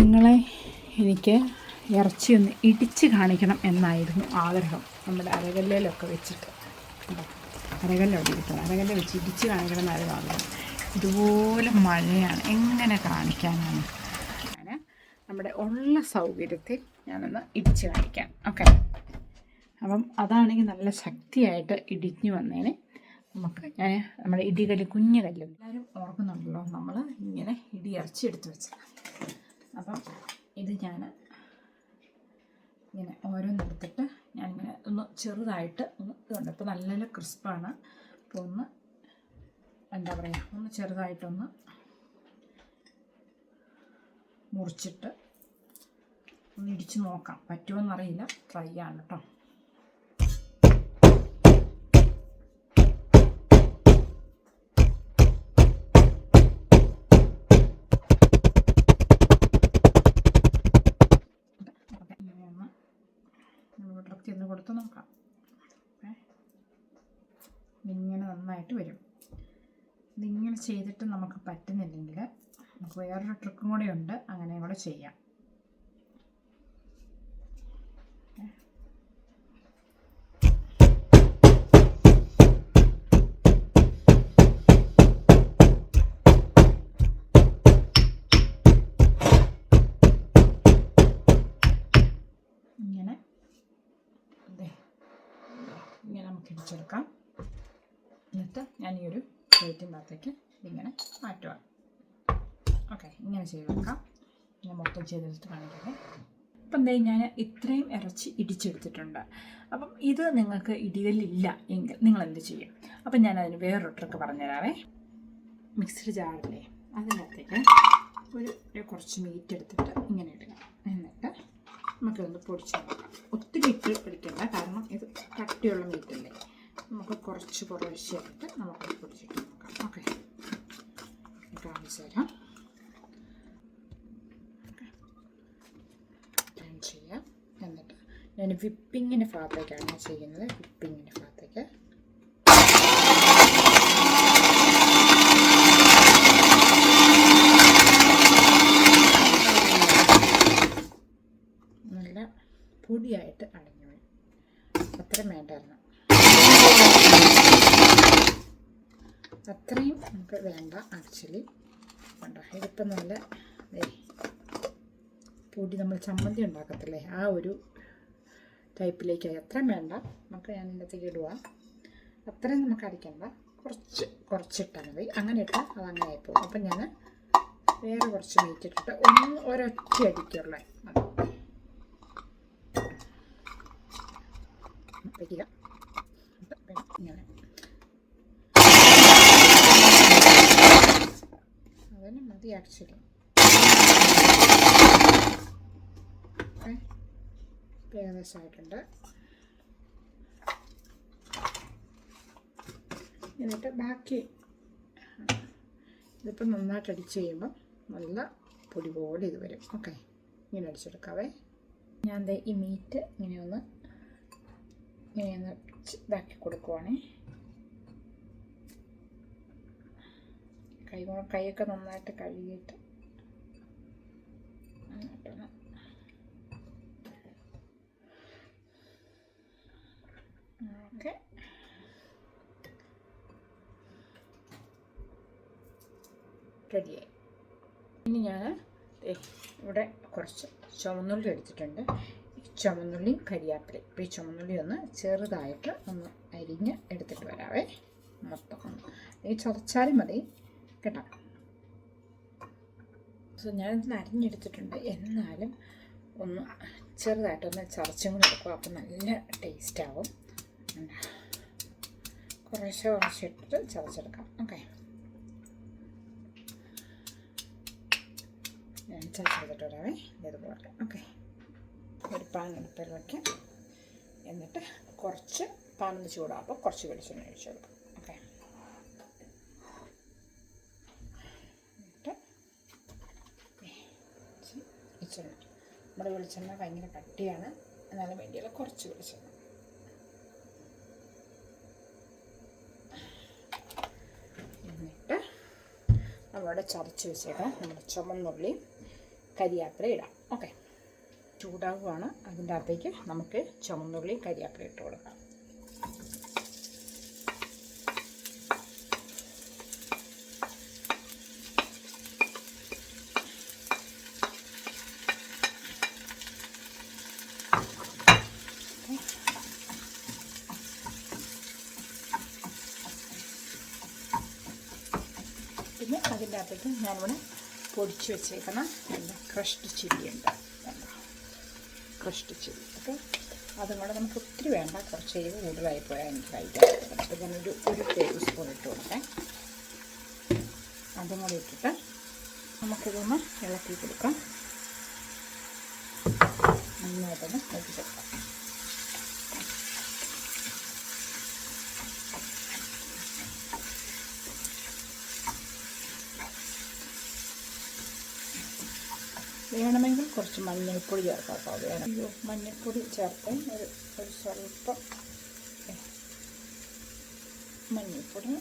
നിങ്ങളെ എനിക്ക് ഇറച്ചി ഒന്ന് ഇടിച്ച് കാണിക്കണം എന്നായിരുന്നു ആഗ്രഹം. നമ്മുടെ അരകല്ലയിലൊക്കെ വെച്ചിട്ട്? അരകല്ലോടെ ഇരിക്കുന്നത് അരകല്ല് വെച്ച് ഇടിച്ച് കാണിക്കണം എന്നായിരുന്നു ആഗ്രഹം. ഇതുപോലെ മഴയാണ്. എങ്ങനെ കാണിക്കാനാണ്? ഞാൻ നമ്മുടെ ഉള്ള സൗകര്യത്തിൽ ഞാനൊന്ന് ഇടിച്ച് കാണിക്കാം. ഓക്കെ? അപ്പം അതാണെങ്കിൽ നല്ല ശക്തിയായിട്ട് ഇടിഞ്ഞു വന്നേനെ. നമുക്ക് ഞാൻ നമ്മുടെ ഇടികല്ല് കുഞ്ഞു കല്ല് എല്ലാവരും ഓർക്കുന്നുണ്ടല്ലോ നമ്മൾ ഇങ്ങനെ ഇടി ഇറച്ചി എടുത്ത് വെച്ചത്. അപ്പം ഇത് ഞാൻ ഇങ്ങനെ ഓരോന്നെടുത്തിട്ട് ഇങ്ങനെ ഒന്ന് ചെറുതായിട്ട് ഒന്ന് ഇതുണ്ട് ഇപ്പോൾ നല്ല നല്ല ക്രിസ്പാണ്. അപ്പോൾ ഒന്ന് എന്താ പറയുക ഒന്ന് ചെറുതായിട്ടൊന്ന് മുറിച്ചിട്ട് ഒന്ന് ഇടിച്ച് നോക്കാം. പറ്റുമോ എന്നറിയില്ല ട്രൈ ആണ് കേട്ടോ കൊടുത്ത് നോക്കാം. ഇതിങ്ങനെ നന്നായിട്ട് വരും. ഇതിങ്ങനെ ചെയ്തിട്ട് നമുക്ക് പറ്റുന്നില്ലെങ്കിൽ നമുക്ക് വേറൊരു ട്രിക്കും കൂടെ ഉണ്ട്. അങ്ങനെ കൂടെ ചെയ്യാം ഏ. ഇങ്ങനെ ദേ, ഇങ്ങനെ നമുക്ക് ഇടിച്ചെടുക്കാം എന്നിട്ട് ഞാൻ ഈ ഒരു പ്ലേറ്റിന്റെ ഇങ്ങനെ മാറ്റുക. ഓക്കെ ഇങ്ങനെ ചെയ്ത് വെക്കാം. ഞാൻ മൊത്തം ചെയ്തെടുത്ത് കാണിക്കട്ടെ. അപ്പം എന്തായാലും ഞാൻ ഇത്രയും ഇറച്ചി ഇടിച്ചെടുത്തിട്ടുണ്ട്. അപ്പം ഇത് നിങ്ങൾക്ക് ഇടികല്ലില്ല എങ്കിൽ നിങ്ങൾ എന്ത് ചെയ്യും? അപ്പം ഞാൻ അതിന് വേറൊരു ട്രിക്ക് പറഞ്ഞുതരാവേ. മിക്സഡ് ജാറില്ലേ അതിനകത്തേക്ക് ഒരു കുറച്ച് മീറ്റ് എടുത്തിട്ട് ഇങ്ങനെ ഇടുക. എന്നിട്ട് നമുക്കിതൊന്ന് പൊടിച്ച് നോക്കാം. ഒത്തിരി ഇട്ട് പിടിക്കണ്ട കാരണം ഇത് കട്ടിയുള്ള മീറ്റല്ലേ നമുക്ക് കുറച്ച് കുറച്ചായിട്ട് നമുക്ക് പൊടിച്ചിട്ട് ഓക്കെ കാണിച്ചു തരാം ടേൺ ചെയ്യാം. എന്നിട്ട് ഞാൻ വിപ്പിങ്ങിന്റെ ഭാഗത്തേക്കാണ് ചെയ്യുന്നത്? വിപ്പിങ്ങിന്റെ അത്രയും നമുക്ക് വേണ്ട ആക്ച്വലി വേണ്ട ഇതിപ്പം നല്ല പൊടി നമ്മൾ ചമ്മന്തി ഉണ്ടാക്കത്തില്ലേ? ആ ഒരു ടൈപ്പിലേക്കായി. അത്രയും വേണ്ട. നമുക്ക് ഞാൻ ഇതിനകത്തേക്ക് ഇടുക അത്രയും നമുക്ക് അടിക്കണ്ട കുറച്ച് കുറച്ചിട്ടാൽ മതി. അങ്ങനെ ഇട്ടാൽ അത് അങ്ങനെ ആയിപ്പോകും അപ്പം ഞാൻ വേറെ കുറച്ച് മീറ്റ് ഇട്ടിട്ട് ഒന്ന് ഒരൊറ്റ അടിക്കുള്ളേ അത്. വയ്ക്കുക മതി ആക്ച്വലി ഏകദേശമായിട്ടുണ്ട് എന്നിട്ട് ബാക്കി. ഇതിപ്പോൾ നന്നായിട്ട് അടിച്ച് കഴിയുമ്പം നല്ല പൊടി പോലെ ഇത് വരും. ഓക്കെ ഇങ്ങനെ അടിച്ചെടുക്കാവേ. ഞാൻ ഈ മീറ്റ് ഇങ്ങനെ ഒന്ന് ഇങ്ങനെ ഒന്ന് ഇതാക്കി കൊടുക്കുവാണേ. കൈ കൈയൊക്കെ നന്നായിട്ട് കഴുകിയിട്ട് റെഡിയായി. ഇനി ഞാൻ ഇവിടെ കുറച്ച് ചുമന്നുള്ളി എടുത്തിട്ടുണ്ട്. ഈ ചുവന്നുള്ളിയും കരിയാപ്പിലയും. അപ്പോൾ ഈ ചുമന്നുള്ളി ഒന്ന് ചെറുതായിട്ട് ഒന്ന് അരിഞ്ഞ് എടുത്തിട്ട് വരാവേ. മൊത്തം ഒന്ന്. ഈ ചതച്ചാലും മതി. കേട്ടോ. സോ ഞാനിത് അരിഞ്ഞെടുത്തിട്ടുണ്ട് എന്നാലും ഒന്ന് ചെറുതായിട്ടൊന്ന് ചതച്ചും കൂടി എടുക്കുക അപ്പം നല്ല ടേസ്റ്റ് ആവും. കുറേശ്ശെ കുറച്ച് ഇട്ടിട്ട് ചതച്ചെടുക്കാം. ഓക്കെ ഞാൻ ചതച്ചെടുത്തിട്ട് വരാവേ ഇതുപോലെ ഓക്കെ ഒരു പാൻ അടുപ്പിൽ വയ്ക്കാം എന്നിട്ട് കുറച്ച് പാനൊന്ന് ചൂടാകുമ്പോൾ കുറച്ച് വെളിച്ചെണ്ണ ഒഴിച്ചു കൊടുക്കാം ഓക്കെ എന്നിട്ട് വെളിച്ചെണ്ണ നമ്മുടെ വെളിച്ചെണ്ണ ഭയങ്കര കട്ടിയാണ്. എന്നാലും വേണ്ടിയുള്ള കുറച്ച് വെളിച്ചെണ്ണ. എന്നിട്ട് നമ്മുടെ ചതച്ച് വെച്ചേക്കാം നമ്മുടെ ചുമന്നുള്ളി കരിയാപ്പില ഇടാം. ഓക്കെ ചൂടാകുവാണ് അതിന്റെ അകത്തേക്ക് നമുക്ക് ചുമന്നുള്ളി കരിയാപ്പില ഇട്ട് കൊടുക്കാം. അതിന്റെ അകത്തേക്ക് ഞാനിവിടെ പൊടിച്ച് വെച്ചേക്കണം ക്രഷ്ഡ് ചില്ലി ഉണ്ട്. Crushed chilli okay? അതും കൂടെ നമുക്ക് ഒത്തിരി വേണ്ട. കുറച്ച് എരിവ് കൂടുതലായി പോയാൽ എനിക്ക് കഴിക്കാൻ അപ്പോൾ ഞാനൊരു ഒരു ടേബിൾ സ്പൂൺ ഇട്ട് കൊടുക്കാം. അതും കൂടെ ഇട്ടിട്ട് നമുക്കിതൊന്ന് ഇളക്കി കൊടുക്കാം. നന്നായിട്ടൊന്ന് ഇളക്കി കൊടുക്കാം. വേണമെങ്കിൽ കുറച്ച് മഞ്ഞൾപ്പൊടി ചേർക്കാം കേട്ടോ. വേണം മഞ്ഞൾപ്പൊടി ചേർത്ത് ഒരു ഒരു സ്വല്പം മഞ്ഞൾപ്പൊടി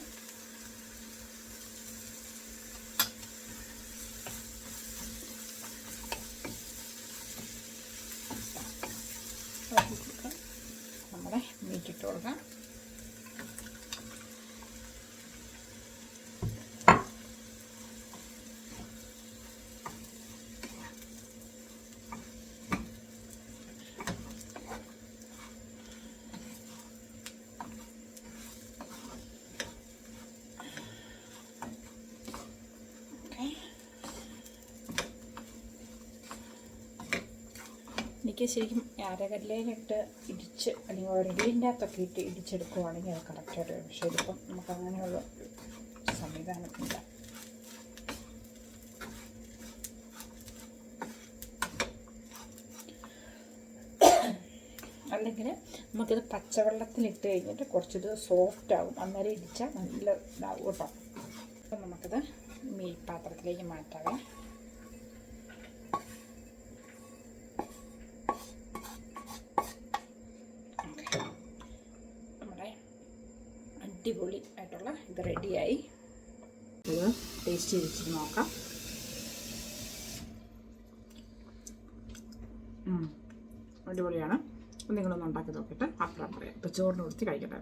ഇളക്കി കൊടുക്കാം നമ്മുടെ മീറ്റ് ഇട്ട് കൊടുക്കാം ഓക്കെ എനിക്ക് ശരിക്കും അരകല്ലേലിട്ട് ഇടിച്ച് അല്ലെങ്കിൽ ഒരടിന്റെ അകത്തൊക്കെ ഇട്ട് ഇടിച്ചെടുക്കുവാണെങ്കിൽ അത് കറക്റ്റായിട്ട് വരും. പക്ഷേ ഇതിപ്പം നമുക്ക് അങ്ങനെയുള്ള സംവിധാനത്തില്ല അല്ലെങ്കിൽ നമുക്കിത് പച്ചവെള്ളത്തിലിട്ട് കഴിഞ്ഞിട്ട് കുറച്ചിത് സോഫ്റ്റ് ആവും. അന്നേരം ഇടിച്ചാൽ നല്ല ഇതാവും കേട്ടോ. അപ്പം നമുക്കിത് മീൻ പാത്രത്തിലേക്ക് മാറ്റാവേ ഓക്കെ നമ്മുടെ അടിപൊളി ആയിട്ടുള്ള റെഡിയായി. ഇത് ടേസ്റ്റ് ചെയ്തിട്ട് നോക്കാം. അടിപൊളിയാണ്. അപ്പം നിങ്ങളൊന്ന് ഉണ്ടാക്കി നോക്കിയിട്ട് അപ്പുറം പറയാം. ഇപ്പോൾ ചോറിന് കൊടുത്ത് കഴിക്കട്ടെ.